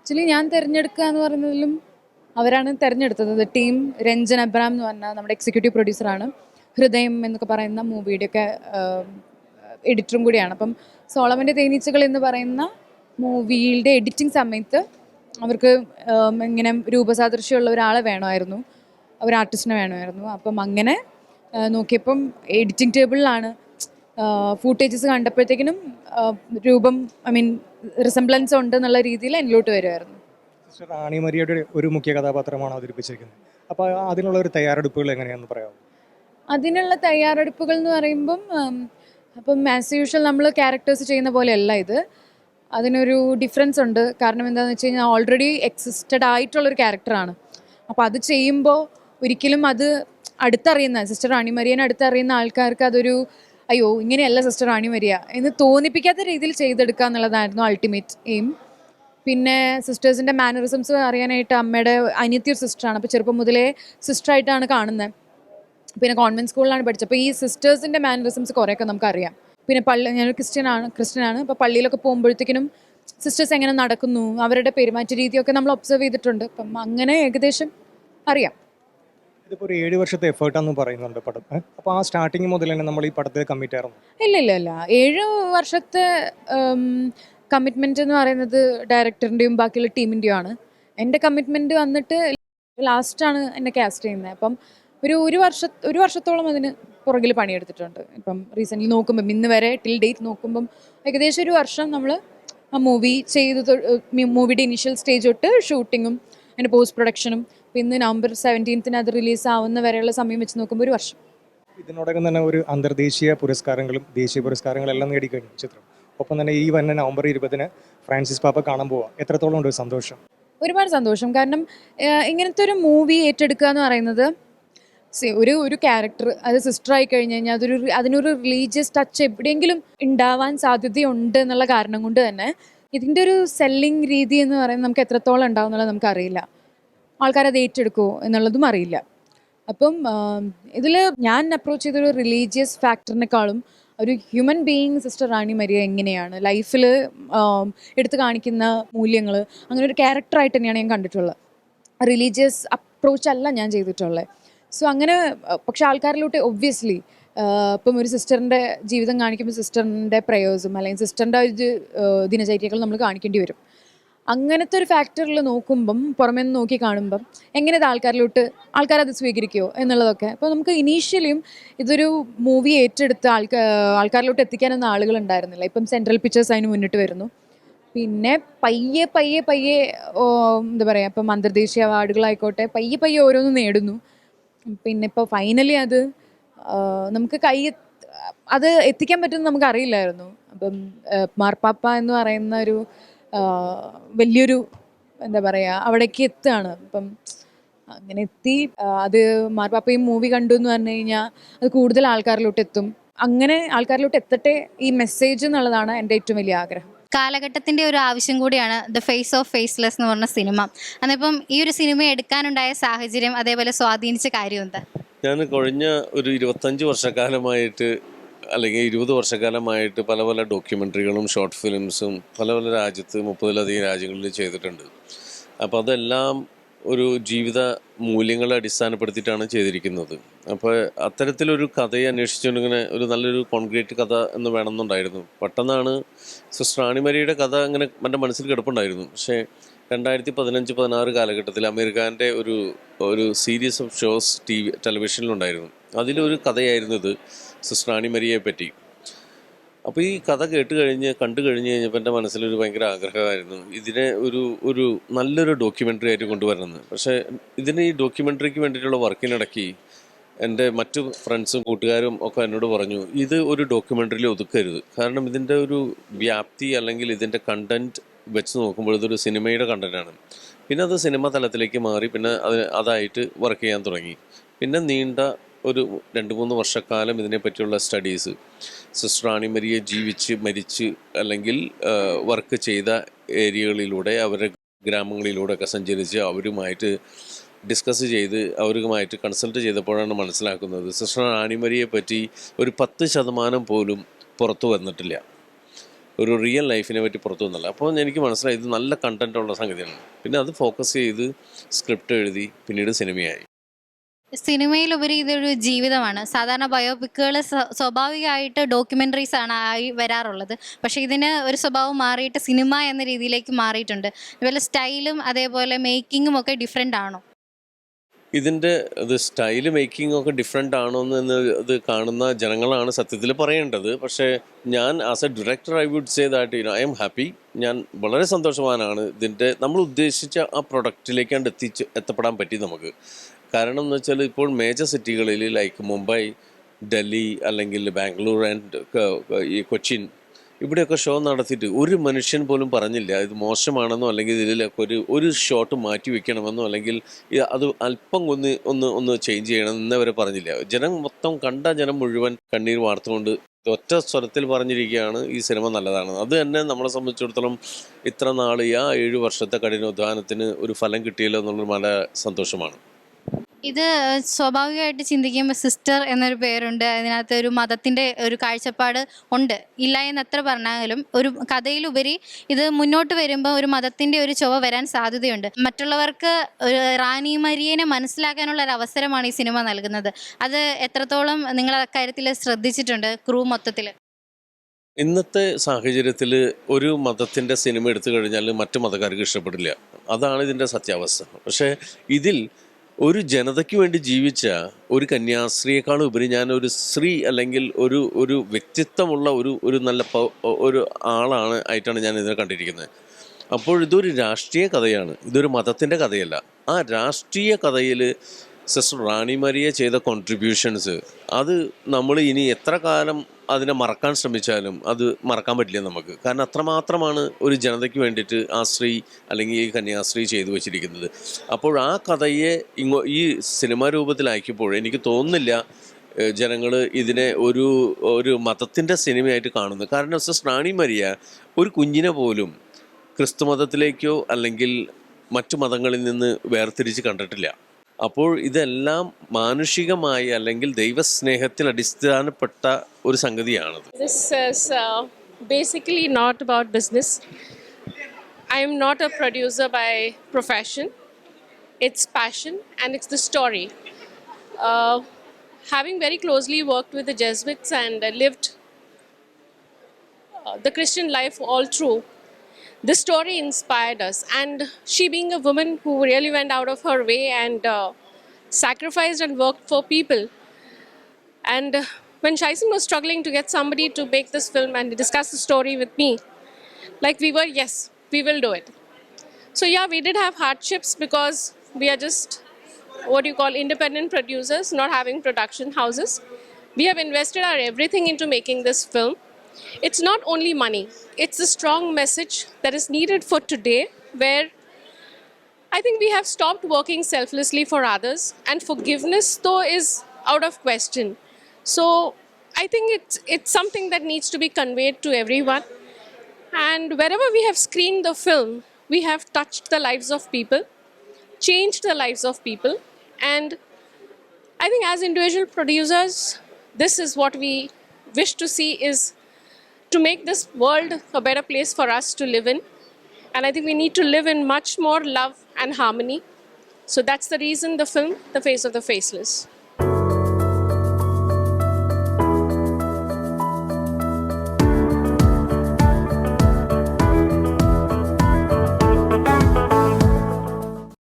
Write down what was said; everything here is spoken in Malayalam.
ആക്ച്വലി ഞാൻ തിരഞ്ഞെടുക്കുക എന്ന് പറയുന്നതിലും അവരാണ് തിരഞ്ഞെടുത്തത്. ടീം രഞ്ജൻ അബ്രാം എന്ന് പറഞ്ഞ നമ്മുടെ എക്സിക്യൂട്ടീവ് പ്രൊഡ്യൂസറാണ് ഹൃദയം എന്നൊക്കെ പറയുന്ന മൂവിയുടെയൊക്കെ എഡിറ്ററും കൂടിയാണ്. അപ്പം സോളമന്റെ തേനീച്ചകൾ എന്ന് പറയുന്ന മൂവിയുടെ എഡിറ്റിംഗ് സമയത്ത് അവർക്ക് ഇങ്ങനെ രൂപസാദൃശ്യമുള്ള ഒരാളെ വേണമായിരുന്നു. ഒരു ആർട്ടിസ്റ്റിനെ വേണമായിരുന്നു. അപ്പം അങ്ങനെ നോക്കിയപ്പം എഡിറ്റിംഗ് ടേബിളിലാണ് ഫൂട്ടേജസ് കണ്ടപ്പോഴത്തേക്കിനും രൂപം ഐ മീൻ റിസംബ്ലൻസ് ഉണ്ട് എന്നുള്ള രീതിയിൽ എന്നിലോട്ട് വരുമായിരുന്നു റാണി മരിയയുടെ ഒരു മുഖ്യ കഥാപാത്രമാണ് അവതരിപ്പിച്ചിരിക്കുന്നത്. അപ്പോൾ അതിനുള്ള ഒരു തയ്യാറെടുപ്പുകൾ എങ്ങനെയാണെന്ന് പറയാമോ? അതിനുള്ള തയ്യാറെടുപ്പുകൾ എന്ന് പറയുമ്പം അപ്പം ആസ് യൂഷ്വൽ നമ്മൾ ക്യാരക്ടേഴ്സ് ചെയ്യുന്ന പോലെയല്ല ഇത്. അതിനൊരു ഡിഫറൻസ് ഉണ്ട്. കാരണം എന്താണെന്ന് വെച്ച് കഴിഞ്ഞാൽ ഓൾറെഡി എക്സിസ്റ്റഡ് ആയിട്ടുള്ളൊരു ക്യാരക്ടറാണ് അപ്പോൾ അത് ചെയ്യുമ്പോൾ ഒരിക്കലും അത് അടുത്തറിയുന്ന സിസ്റ്റർ റാണി മരിയനെ അടുത്തറിയുന്ന ആൾക്കാർക്ക് അതൊരു അയ്യോ ഇങ്ങനെയല്ല സിസ്റ്റർ റാണി വരിക എന്ന് തോന്നിപ്പിക്കാത്ത രീതിയിൽ ചെയ്തെടുക്കുക എന്നുള്ളതായിരുന്നു അൾട്ടിമേറ്റ് എയിം പിന്നെ സിസ്റ്റേഴ്സിന്റെ മാനറിസംസ് അറിയാനായിട്ട് അമ്മയുടെ ഒരു സിസ്റ്ററാണ് അപ്പോൾ ചെറുപ്പം മുതലേ സിസ്റ്ററായിട്ടാണ് കാണുന്നത് പിന്നെ കോൺവെന്റ് സ്കൂളിലാണ് പഠിച്ചത്. അപ്പോൾ ഈ സിസ്റ്റേഴ്സിന്റെ മാനറിസംസ് കുറേയൊക്കെ നമുക്കറിയാം. പിന്നെ പള്ളി ഞാൻ ക്രിസ്ത്യൻ ആണ് ക്രിസ്ത്യനാണ് അപ്പോൾ പള്ളിയിലൊക്കെ പോകുമ്പോഴത്തേക്കിനും സിസ്റ്റേഴ്സ് എങ്ങനെ നടക്കുന്നു അവരുടെ പെരുമാറ്റ രീതിയൊക്കെ നമ്മൾ ഒബ്സർവ് ചെയ്തിട്ടുണ്ട്. അപ്പം അങ്ങനെ ഏകദേശം അറിയാം. ഇതിപ്പോൾ ഒരു ഏഴ് വർഷത്തെ എഫേർട്ടാന്ന് പറയുന്നുണ്ട് പടം. അപ്പോൾ ആ സ്റ്റാർട്ടിങ് മുതൽ തന്നെ നമ്മൾ ഈ പടത്തിൽ കമ്മിറ്റ് ആയിരുന്നു ഇല്ല ഇല്ല ഇല്ല. ഏഴ് വർഷത്തെ കമ്മിറ്റ്മെന്റ് എന്ന് പറയുന്നത് ഡയറക്ടറിന്റെയും ബാക്കിയുള്ള ടീമിന്റെയും ആണ്. എന്റെ കമ്മിറ്റ്മെന്റ് വന്നിട്ട് ലാസ്റ്റാണ് എന്നെ കാസ്റ്റ് ചെയ്യുന്നത്. അപ്പം ഒരു ഒരു വർഷ ഒരു വർഷത്തോളം അതിന് പുറകിൽ പണിയെടുത്തിട്ടുണ്ട്. ഇപ്പം റീസെന്റ്ലി നോക്കുമ്പം ഇന്ന് വരെ ടിൽ ഡേറ്റ് നോക്കുമ്പം ഏകദേശം ഒരു വർഷം നമ്മൾ ആ മൂവി ചെയ്ത് മൂവിയുടെ ഇനിഷ്യൽ സ്റ്റേജ് തൊട്ട് ഷൂട്ടിങ്ങും അതിന്റെ പോസ്റ്റ് പ്രൊഡക്ഷനും ഇന്ന് നവംബർ സെവന്റീൻത്തിന് അത് റിലീസ് ആവുന്ന വരെയുള്ള സമയം വെച്ച് നോക്കുമ്പോൾ ഒരു വർഷം. ഇതിനോടകം തന്നെ ഒരു അന്തർദേശീയ പുരസ്കാരങ്ങളും ദേശീയ പുരസ്കാരങ്ങളും എല്ലാം നേടിക്കഴിഞ്ഞു ചിത്രം. ഒപ്പം തന്നെ ഈ വന്നെ നവംബർ ഇരുപതിന് ഫ്രാൻസിസ് പാപ്പ കാണാൻ പോവാ. എത്രത്തോളം ഉണ്ട് സന്തോഷം? ഒരുപാട് സന്തോഷം. കാരണം ഇങ്ങനത്തെ ഒരു മൂവി ഏറ്റെടുക്കുക എന്ന് പറയുന്നത് ഒരു ഒരു ക്യാരക്ടർ അത് സിസ്റ്റർ ആയി കഴിഞ്ഞ് കഴിഞ്ഞാൽ അതൊരു അതിനൊരു റിലീജിയസ് ടച്ച് എവിടെയെങ്കിലും ഉണ്ടാവാൻ സാധ്യതയുണ്ട് എന്നുള്ള കാരണം കൊണ്ട് തന്നെ ഇതിന്റെ ഒരു സെല്ലിംഗ് രീതി എന്ന് പറയുന്നത് നമുക്ക് എത്രത്തോളം ഉണ്ടാവും എന്നുള്ളത് നമുക്കറിയില്ല ആൾക്കാരത് ഏറ്റെടുക്കുമോ എന്നുള്ളതും അറിയില്ല. അപ്പം ഇതിൽ ഞാൻ അപ്രോച്ച് ചെയ്തൊരു റിലീജിയസ് ഫാക്ടറിനേക്കാളും ഒരു human being sister Rani Maria എങ്ങനെയാണ് ലൈഫിൽ എടുത്തു കാണിക്കുന്ന മൂല്യങ്ങൾ അങ്ങനെ ഒരു ക്യാരക്ടറായിട്ട് തന്നെയാണ് ഞാൻ കണ്ടിട്ടുള്ളത്. റിലീജിയസ് അപ്രോച്ച് അല്ല ഞാൻ ചെയ്തിട്ടുള്ളത് സോ അങ്ങനെ പക്ഷെ ആൾക്കാരിലോട്ട് ഒബ്വിയസ്ലി ഇപ്പം ഒരു സിസ്റ്ററിന്റെ ജീവിതം കാണിക്കുമ്പോൾ സിസ്റ്ററിന്റെ പ്രയേഴ്സും അല്ലെങ്കിൽ സിസ്റ്ററിന്റെ ഒരു ദിനചര്യകൾ നമ്മൾ കാണിക്കേണ്ടി വരും. അങ്ങനത്തെ ഒരു ഫാക്ടറിൽ നോക്കുമ്പം പുറമേ നിന്ന് നോക്കി കാണുമ്പം എങ്ങനെ ഇത് ആൾക്കാരിലോട്ട് ആൾക്കാരത് സ്വീകരിക്കുമോ എന്നുള്ളതൊക്കെ. അപ്പോൾ നമുക്ക് ഇനീഷ്യലിയും ഇതൊരു മൂവി ഏറ്റെടുത്ത് ആൾക്കാർ ആൾക്കാരിലോട്ട് എത്തിക്കാനൊന്നും ആളുകൾ ഉണ്ടായിരുന്നില്ല ഇപ്പം സെൻട്രൽ പിക്ചേഴ്സ് അതിന് മുന്നിട്ട് വരുന്നു. പിന്നെ പയ്യെ പയ്യെ പയ്യെ എന്താ പറയുക ഇപ്പം അന്തർദേശീയ അവാർഡുകളായിക്കോട്ടെ പയ്യെ പയ്യെ ഓരോന്നും നേടുന്നു. പിന്നെ ഇപ്പോൾ ഫൈനലി അത് നമുക്ക് കൈ അത് എത്തിക്കാൻ പറ്റുമെന്ന് നമുക്ക് അറിയില്ലായിരുന്നു അപ്പം മാർപ്പാപ്പ എന്ന് പറയുന്ന ഒരു വലിയൊരു എന്താ പറയുക അവിടേക്ക് എത്തുകയാണ്. അപ്പം അങ്ങനെ എത്തി. അത് മാർപ്പാപ്പയും മൂവി കണ്ടു എന്ന് പറഞ്ഞു കഴിഞ്ഞാൽ അത് കൂടുതൽ ആൾക്കാരിലോട്ട് എത്തും. അങ്ങനെ ആൾക്കാരിലോട്ട് എത്തട്ടെ ഈ മെസ്സേജ് എന്നുള്ളതാണ് എന്റെ ഏറ്റവും വലിയ ആഗ്രഹം. കാലഘട്ടത്തിന്റെ ഒരു ആവശ്യം കൂടിയാണ് ദ ഫേസ് ഓഫ് ഫേസ്ലെസ് എന്ന് പറഞ്ഞ സിനിമ. അന്നിപ്പം ഈ ഒരു സിനിമ എടുക്കാനുണ്ടായ സാഹചര്യം അതേപോലെ സ്വാധീനിച്ച കാര്യം എന്താ? ഞാൻ കഴിഞ്ഞ ഒരു ഇരുപത്തഞ്ച് വർഷക്കാലമായിട്ട് അല്ലെങ്കിൽ ഇരുപത് വർഷക്കാലമായിട്ട് പല പല ഡോക്യുമെന്ററികളും ഷോർട്ട് ഫിലിംസും പല പല രാജ്യത്ത് മുപ്പതിലധികം രാജ്യങ്ങളിൽ ചെയ്തിട്ടുണ്ട്. അപ്പോൾ അതെല്ലാം ഒരു ജീവിത മൂല്യങ്ങളെ അടിസ്ഥാനപ്പെടുത്തിയിട്ടാണ് ചെയ്തിരിക്കുന്നത്. അപ്പോൾ അത്തരത്തിലൊരു കഥയെ അന്വേഷിച്ചുകൊണ്ടിങ്ങനെ ഒരു നല്ലൊരു കോൺക്രീറ്റ് കഥ എന്ന് വേണമെന്നുണ്ടായിരുന്നു. പെട്ടെന്നാണ് സിസ്റ്റർ കഥ അങ്ങനെ എന്റെ മനസ്സിൽ കിടപ്പുണ്ടായിരുന്നു. പക്ഷേ രണ്ടായിരത്തി പതിനഞ്ച് പതിനാറ് കാലഘട്ടത്തിൽ അമീർഖാന്റെ ഒരു ഒരു series of shows T V ടെലിവിഷനിലുണ്ടായിരുന്നു. അതിലൊരു കഥയായിരുന്നു ഇത്. സിസ്റ്റർ ആണിമരിയെ പറ്റി. അപ്പോൾ ഈ കഥ കേട്ട് കഴിഞ്ഞ് കണ്ടു കഴിഞ്ഞ് കഴിഞ്ഞപ്പോൾ എന്റെ മനസ്സിലൊരു ഭയങ്കര ആഗ്രഹമായിരുന്നു. ഇതിനെ ഒരു ഒരു നല്ലൊരു ഡോക്യുമെന്ററി ആയിട്ട് കൊണ്ടുവരണമെന്ന് പക്ഷേ ഇതിന് ഈ ഡോക്യുമെന്ററിക്ക് വേണ്ടിയിട്ടുള്ള വർക്കിനിടയ്ക്ക് എന്റെ മറ്റു ഫ്രണ്ട്സും കൂട്ടുകാരും ഒക്കെ എന്നോട് പറഞ്ഞു ഇത് ഒരു ഡോക്യുമെന്ററിയിൽ ഒതുക്കരുത്. കാരണം ഇതിന്റെ ഒരു വ്യാപ്തി അല്ലെങ്കിൽ ഇതിന്റെ കണ്ടന്റ് വെച്ച് നോക്കുമ്പോൾ ഇതൊരു സിനിമയുടെ കണ്ടന്റാണ് പിന്നെ അത് സിനിമ തലത്തിലേക്ക് മാറി പിന്നെ അത് അതായിട്ട് വർക്ക് ചെയ്യാൻ തുടങ്ങി. പിന്നെ നീണ്ട ഒരു രണ്ട് മൂന്ന് വർഷക്കാലം ഇതിനെപ്പറ്റിയുള്ള സ്റ്റഡീസ് സിസ്റ്റർ റാണിമരിയെ ജീവിച്ച് മരിച്ച് അല്ലെങ്കിൽ വർക്ക് ചെയ്ത ഏരിയകളിലൂടെ അവരുടെ ഗ്രാമങ്ങളിലൂടെ ഒക്കെ സഞ്ചരിച്ച് അവരുമായിട്ട് ഡിസ്കസ് ചെയ്ത് അവരുമായിട്ട് കൺസൾട്ട് ചെയ്തപ്പോഴാണ് മനസ്സിലാക്കുന്നത്. സിസ്റ്റർ റാണിമരിയെ പറ്റി ഒരു പത്ത് ശതമാനം പോലും പുറത്തു വന്നിട്ടില്ല. ഒരു റിയൽ ലൈഫിനെ പറ്റി പുറത്തു വന്നല്ല. അപ്പോൾ എനിക്ക് മനസ്സിലായി ഇത് നല്ല കണ്ടന്റ് ഉള്ള സംഗതിയാണ്. പിന്നെ അത് ഫോക്കസ് ചെയ്ത് സ്ക്രിപ്റ്റ് എഴുതി പിന്നീട് സിനിമയായി സിനിമയിലുപരി ഇതൊരു ജീവിതമാണ്. സാധാരണ ബയോപിക്കുകൾ സ്വാഭാവികമായിട്ട് ഡോക്യുമെന്ററീസ് ആണ് ആയി വരാറുള്ളത്. പക്ഷേ ഇതിന് ഒരു സ്വഭാവം മാറിയിട്ട് സിനിമ എന്ന രീതിയിലേക്ക് മാറിയിട്ടുണ്ട്. അതുപോലെ സ്റ്റൈലും അതേപോലെ മേക്കിങ്ങും ഒക്കെ ഡിഫറെന്റ് ആണോ? ഇതിന്റെ ഇത് സ്റ്റൈൽ മേക്കിംഗ് ഒക്കെ ഡിഫറെന്റ് ആണോ എന്ന് ഇത് കാണുന്ന ജനങ്ങളാണ് സത്യത്തിൽ പറയേണ്ടത്. പക്ഷേ ഞാൻ as a director I would say that you know I am happy ഞാൻ വളരെ സന്തോഷവാനാണ് ഇതിന്റെ നമ്മൾ ഉദ്ദേശിച്ച ആ പ്രൊഡക്റ്റിലേക്കാണ്ട് എത്തിച്ച് എത്തപ്പെടാൻ പറ്റി നമുക്ക്. കാരണം എന്ന് വെച്ചാൽ ഇപ്പോൾ മേജർ സിറ്റികളിൽ ലൈക്ക് മുംബൈ ഡൽഹി അല്ലെങ്കിൽ ബാംഗ്ലൂർ ആൻഡ് ഈ കൊച്ചിൻ ഇവിടെയൊക്കെ ഷോ നടത്തിയിട്ട് ഒരു മനുഷ്യൻ പോലും പറഞ്ഞില്ല ഇത് മോശമാണെന്നോ അല്ലെങ്കിൽ ഇതിലൊക്കെ ഒരു ഒരു ഷോട്ട് മാറ്റി വെക്കണമെന്നോ അല്ലെങ്കിൽ അത് അല്പം ഒന്ന് ഒന്ന് ഒന്ന് ചേഞ്ച് ചെയ്യണം എന്നവരെ പറഞ്ഞില്ല. ജനം മൊത്തം കണ്ട ജനം മുഴുവൻ കണ്ണീർ വാർത്തുകൊണ്ട് ഒറ്റ സ്വരത്തിൽ പറഞ്ഞിരിക്കുകയാണ് ഈ സിനിമ നല്ലതാണ് അത് തന്നെ നമ്മളെ സംബന്ധിച്ചിടത്തോളം ഇത്ര നാൾ ആ ഏഴ് വർഷത്തെ കഠിനാധ്വാനത്തിന് ഒരു ഫലം കിട്ടിയല്ലോ എന്നുള്ളത് നല്ല സന്തോഷമാണ്. ഇത് സ്വാഭാവികമായിട്ട് ചിന്തിക്കുമ്പോൾ സിസ്റ്റർ എന്നൊരു പേരുണ്ട്. അതിനകത്ത് ഒരു മതത്തിന്റെ ഒരു കാഴ്ചപ്പാട് ഉണ്ട്. ഇല്ല എന്ന് എത്ര പറഞ്ഞാലും ഒരു കഥയിലുപരി ഇത് മുന്നോട്ട് വരുമ്പോൾ ഒരു മതത്തിന്റെ ഒരു ചുവ വരാൻ സാധ്യതയുണ്ട്. മറ്റുള്ളവർക്ക് ഒരു റാണി മരിയനെ മനസ്സിലാക്കാനുള്ള ഒരു അവസരമാണ് ഈ സിനിമ നൽകുന്നത്. അത് എത്രത്തോളം നിങ്ങൾ അക്കാര്യത്തിൽ ശ്രദ്ധിച്ചിട്ടുണ്ട് ക്രൂ മൊത്തത്തിൽ ഇന്നത്തെ സാഹചര്യത്തിൽ ഒരു മതത്തിന്റെ സിനിമ എടുത്തു കഴിഞ്ഞാൽ മറ്റു മതക്കാർക്ക് ഇഷ്ടപ്പെടില്ല. അതാണ് ഇതിന്റെ സത്യാവസ്ഥ. പക്ഷേ ഇതിൽ ഒരു ജനതയ്ക്ക് വേണ്ടി ജീവിച്ച ഒരു കന്യാസ്ത്രീയെക്കാളും ഉപരി ഞാൻ ഒരു സ്ത്രീ അല്ലെങ്കിൽ ഒരു ഒരു വ്യക്തിത്വമുള്ള ഒരു ഒരു നല്ല ഒരു ആളാണ് ആയിട്ടാണ് ഞാൻ ഇതിനെ കണ്ടിരിക്കുന്നത്. അപ്പോൾ ഇതൊരു രാഷ്ട്രീയ കഥയാണ്. ഇതൊരു മതത്തിന്റെ കഥയല്ല. ആ രാഷ്ട്രീയ കഥയിൽ സിസ്റ്റർ റാണി ചെയ്ത കോൺട്രിബ്യൂഷൻസ് അത് നമ്മൾ ഇനി എത്ര കാലം അതിനെ മറക്കാൻ ശ്രമിച്ചാലും അത് മറക്കാൻ പറ്റില്ല നമുക്ക്. കാരണം അത്രമാത്രമാണ് ഒരു ജനതയ്ക്ക് വേണ്ടിയിട്ട് ആ സ്ത്രീ അല്ലെങ്കിൽ ഈ കന്യാസ്ത്രീ ചെയ്തു വെച്ചിരിക്കുന്നത്. അപ്പോൾ ആ കഥയെ ഇങ്ങോ ഈ സിനിമാ രൂപത്തിലാക്കിയപ്പോൾ എനിക്ക് തോന്നുന്നില്ല ജനങ്ങൾ ഇതിനെ ഒരു ഒരു മതത്തിന്റെ സിനിമയായിട്ട് കാണുന്നു. കാരണം സ്നാണി മരിയ ഒരു കുഞ്ഞിനെ പോലും ക്രിസ്തു മതത്തിലേക്കോ അല്ലെങ്കിൽ മറ്റു മതങ്ങളിൽ നിന്ന് വേർതിരിച്ച് കണ്ടിട്ടില്ല. അപ്പോൾ ഇതെല്ലാം മാനുഷികമായി അല്ലെങ്കിൽ ദൈവസ്നേഹത്തിൽ അടിസ്ഥാനപ്പെട്ട ഒരു സംഗതിയാണത് uh, not about business. I am not a producer by profession. It's passion and it's the story. Uh, having very closely worked with the Jesuits and uh, lived uh, the Christian life all through, this story inspired us. And she, being a woman who really went out of her way and uh, sacrificed and worked for people, and when Shaisen was struggling to get somebody to make this film and discuss the story with me, like we were, yes, we will do it. So, yeah, we did have hardships because we are just what you call independent producers, not having production houses. We have invested our everything into making this film. It's not only money, it's a strong message that is needed for today where I think we have stopped working selflessly for others, and forgiveness, though, is out of question. So I think it's it's something that needs to be conveyed to everyone. And wherever we have screened the film, we have touched the lives of people, changed the lives of people, and I think as individual producers, this is what we wish to see is to make this world a better place for us to live in. And I think we need to live in much more love and harmony. So that's the reason the film, The Face of the Faceless.